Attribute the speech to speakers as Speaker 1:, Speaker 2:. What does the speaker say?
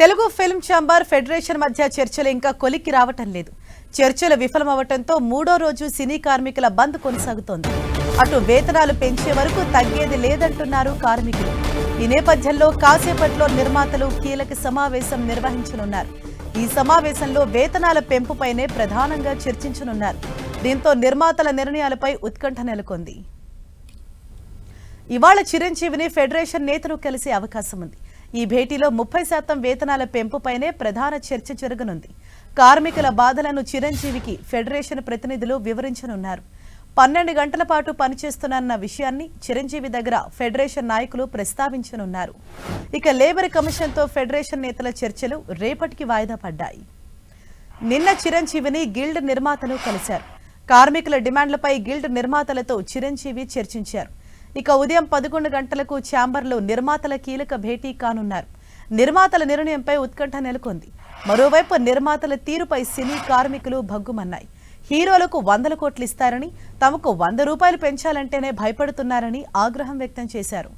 Speaker 1: Telugu film chamber federation మధ్య చర్చలు ఇంకా కొలిక్కి రావటం లేదు. చర్చలు విఫలమవటంతో మూడో రోజు సినీ కార్మికుల బంద్ కొనసాగుతోంది. అటు వేతనాలు పెంచే వరకు తగ్గేది లేదంటున్నారు కార్మికులు. ఈ నేపథ్యంలో కాసేపట్లో నిర్మాతలు కీలక సమావేశం నిర్వహించనున్నారు. ఈ సమావేశంలో వేతనాల పెంపుపైనే ప్రధానంగా చర్చించనున్నారు. దీంతో నిర్మాతల నిర్ణయాలపై ఉత్కంఠ నెలకొంది. ఇవాళ చిరంజీవిని ఫెడరేషన్ నేతలు కలిసే అవకాశం ఉంది ఈ భేటీలో ముప్పై శాతం వేతనాల పెంపుపైనే ప్రధాన చర్చ జరగనుంది. కార్మికుల బాధలను చిరంజీవికి ఫెడరేషన్ ప్రతినిధులు వివరించనున్నారు. పన్నెండు గంటల పాటు పనిచేస్తున్న విషయాన్ని చిరంజీవి దగ్గర ఫెడరేషన్ నాయకులు ప్రస్తావించనున్నారు. ఇక లేబర్ కమిషన్తో ఫెడరేషన్ నేతల చర్చలు రేపటికి వాయిదా పడ్డాయి. నిన్న చిరంజీవిని గిల్డ్ నిర్మాతలు కలిశారు. కార్మికుల డిమాండ్లపై గిల్డ్ నిర్మాతలతో చిరంజీవి చర్చించారు. ఇక ఉదయం పదకొండు గంటలకు ఛాంబర్లో నిర్మాతల కీలక భేటీ కానున్నారు. నిర్మాతల నిర్ణయంపై ఉత్కంఠ నెలకొంది. మరోవైపు నిర్మాతల తీరుపై సినీ కార్మికులు భగ్గుమన్నాయి. హీరోలకు వందల కోట్లు ఇస్తారని తమకు వంద రూపాయలు పెంచాలంటేనే భయపడుతున్నారని ఆగ్రహం వ్యక్తం చేశారు.